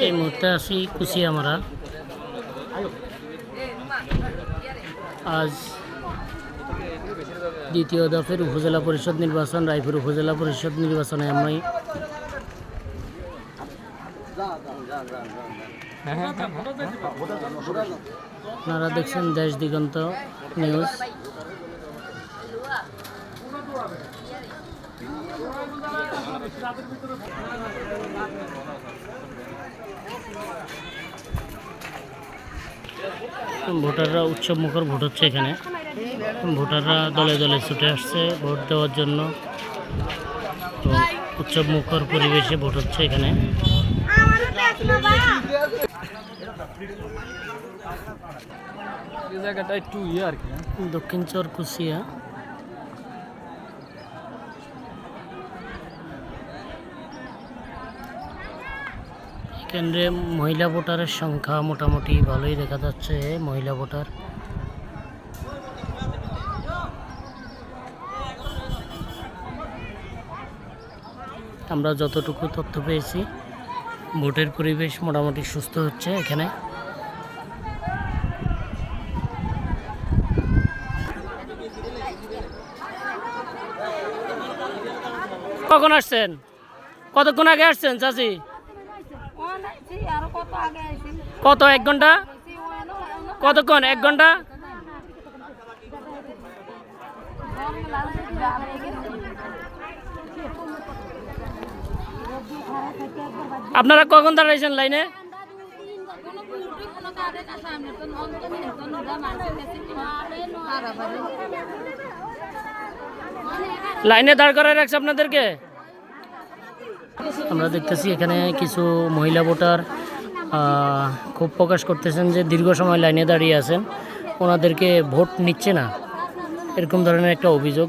এই মুহূর্তে আছি কুচিয়ামারা আজ দ্বিতীয় দফের উপজেলা পরিষদ নির্বাচন, রায়পুর উপজেলা পরিষদ নির্বাচনে আমি আপনারা দেখছেন দেশ দিগন্ত নিউজ। ভোটাররা উৎসব মুখর ভোট হচ্ছে এখানে। ভোটাররা দলে দলে ছুটে আসছে ভোট দেওয়ার জন্য। উৎসব মুখর পরিবেশে ভোট হচ্ছে এখানে। ইয়ে কি দক্ষিণ চর কুচিয়া কেন্দ্রে মহিলা ভোটারের সংখ্যা মোটামুটি ভালোই দেখা যাচ্ছে, মহিলা ভোটার। আমরা যতটুকু তথ্য পেয়েছি ভোটের পরিবেশ মোটামুটি সুস্থ হচ্ছে এখানে। কখন আসছেন? কতক্ষণ আগে আসছেন, চাচি? কত, এক ঘণ্টা? কতক্ষণ, এক ঘণ্টা? আপনারা কখন দাঁড়াইছেন লাইনে? লাইনে দাঁড় করায় রাখছে আপনাদেরকে? আমরা দেখতেছি এখানে কিছু মহিলা ভোটার খুব প্রকাশ করতেছেন যে দীর্ঘ সময় লাইনে দাঁড়িয়ে আছেন। ওনাদেরকে ভোট নিচ্ছে না। এরকম ধরনের একটা অভিযোগ।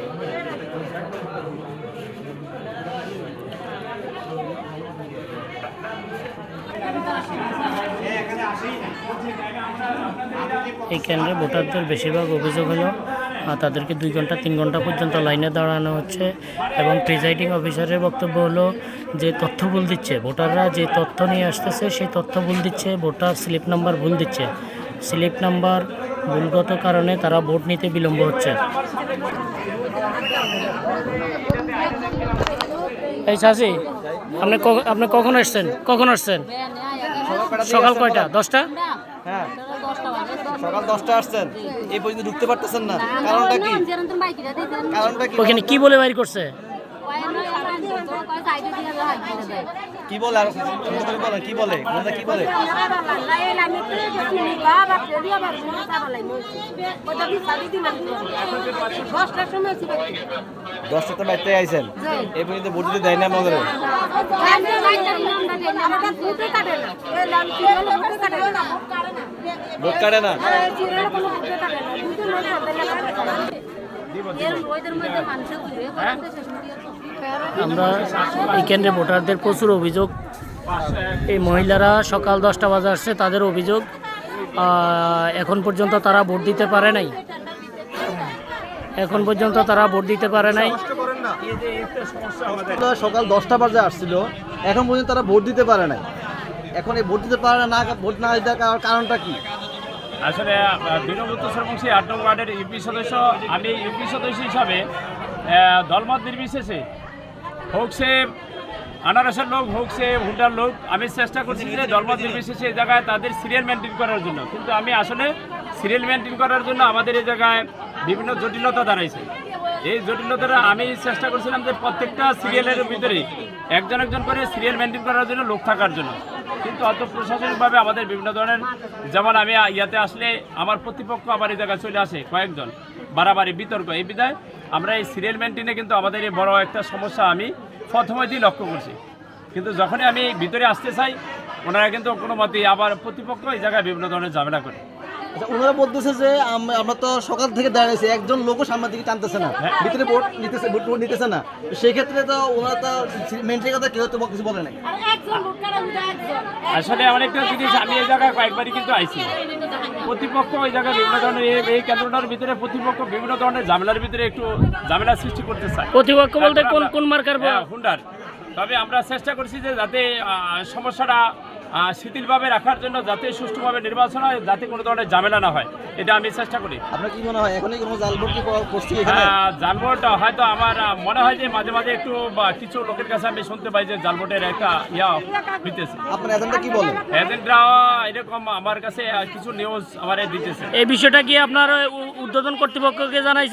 এই কেন্দ্রে ভোটারদের বেশিরভাগ অভিযোগ হলো তাদেরকে দুই ঘণ্টা, তিন ঘণ্টা পর্যন্ত লাইনে দাঁড়ানো হচ্ছে এবং প্রিজাইডিং অফিসারের বক্তব্য হলো যে তথ্য ভুল দিচ্ছে। ভোটাররা যে তথ্য নিয়ে আসতেছে, সেই তথ্য ভুল দিচ্ছে, ভোটার স্লিপ নাম্বার ভুল দিচ্ছে। স্লিপ নাম্বার ভুলগত কারণে তারা ভোট নিতে বিলম্ব হচ্ছে এই চাষি আপনি আপনি কখন আসছেন কখন আসছেন সকাল কয়টা দশটা হ্যাঁ সকাল দশটা আসছেন এই পর্যন্ত ঢুকতে পারতেছেন না কারণটা কি কারণটা কি ওখানে কি বলে বাইর করছে কি বলে আর বলেন কি বলে? কি বলে? দশটা তো বাইতে আইছেন। এই পর্যন্ত ভোট দিতে দেয় না আমাদের। ভোট কাটে না। আমরা এই কেন্দ্রে ভোটারদের প্রচুর অভিযোগ। এই মহিলারা সকাল দশটা বাজে আসছে তাদের অভিযোগ। এখন পর্যন্ত তারা ভোট দিতে পারে নাই। এখন পর্যন্ত তারা ভোট দিতে পারে নাই। সকাল দশটা বাজে আসছিল এখন পর্যন্ত তারা ভোট দিতে পারে নাই। এখন এই ভোট দিতে পারে না না ভোট না দিতে কারণটা কি? আসলে বীরভূত সরবংশী আট নম্বর ওয়ার্ডের ইউপি সদস্য, আমি ইউপি সদস্য হিসাবে দলমত নির্বিশেষে হোক সে আনারসের লোক, হোক সে হুন্ডার লোক, আমি চেষ্টা করছি যে দলমত নির্বিশেষে এই জায়গায় তাদের সিরিয়াল মেনটেন করার জন্য। কিন্তু আমি আসলে সিরিয়াল মেনটেন করার জন্য আমাদের এই জায়গায় বিভিন্ন জটিলতা দাঁড়াইছে। এই জটিলতাটা আমি চেষ্টা করছিলাম যে প্রত্যেকটা সিরিয়ালের ভিতরে একজন একজন করে সিরিয়াল মেনটেন করার জন্য, লোক থাকার জন্য। কিন্তু অত প্রশাসনিকভাবে আমাদের বিভিন্ন ধরনের, যেমন আমি ইয়াতে আসলে আমার প্রতিপক্ষ আমার এই জায়গায় চলে আসে, কয়েকজন, বাড়াবাড়ি, বিতর্ক, এই বিধায় আমরা এই সিরিয়াল মেনটেনে কিন্তু আমাদের এই বড় একটা সমস্যা আমি প্রথমেতেই লক্ষ্য করছি। কিন্তু যখনই আমি ভিতরে আসতে চাই, ওনারা কিন্তু কোনো মতেই আবার প্রতিপক্ষ এই জায়গায় বিভিন্ন ধরনের ঝামেলা করে। আচ্ছা ওনারা বলতেছে যে আমরা তো সকাল থেকে দাঁড়িয়েছি একজন লোকও সামনের দিকে টানতেছে না। হ্যাঁ। ভিতরে ভোট নিতেছে ভোট ভোট নিতেছে না। সেক্ষেত্রে তো ওনারা তো মেনটেনের কথা কেউ তো কিছু বলে নাই। আসলে অনেকটা জিনিস আমি এই জায়গায় কয়েকবারই কিন্তু আইছি। প্রতিপক্ষ ওই জায়গায় বিভিন্ন ধরনের এই- কেন্দ্রটার ভিতরে প্রতিপক্ষ বিভিন্ন ধরনের ঝামেলার ভিতরে একটু ঝামেলা সৃষ্টি করতে চায়। প্রতিপক্ষ বলতে কোন কোন মার্কার হ্যাঁ, হুন্ডার। তবে আমরা চেষ্টা করছি যে যাতে আহ, সমস্যাটা শিথিলভাবে রাখার জন্য যাতে সুষ্ঠুভাবে নির্বাচন হয় যাতে কোনো ধরনের ঝামেলা না হয়। এটা আমি চেষ্টা করি। আপনার কি মনে হয় এখনই কোনো জাল ভোট কি করছি এখানে? আহ, জালবোট হয়তো আমার মনে হয় যে মাঝে মাঝে একটু কিছু লোকের কাছে আমি শুনতে পাই যে জালবোটের একটা ইয়া হইতেছে আপনার এজেন্ডা কি বলে? এজেন্টরা এরকম আমার কাছে কিছু নিউজ আমার দিতেছে। এই বিষয়টা কি আপনার উদ্বোধন কর্তৃপক্ষকে জানাইছে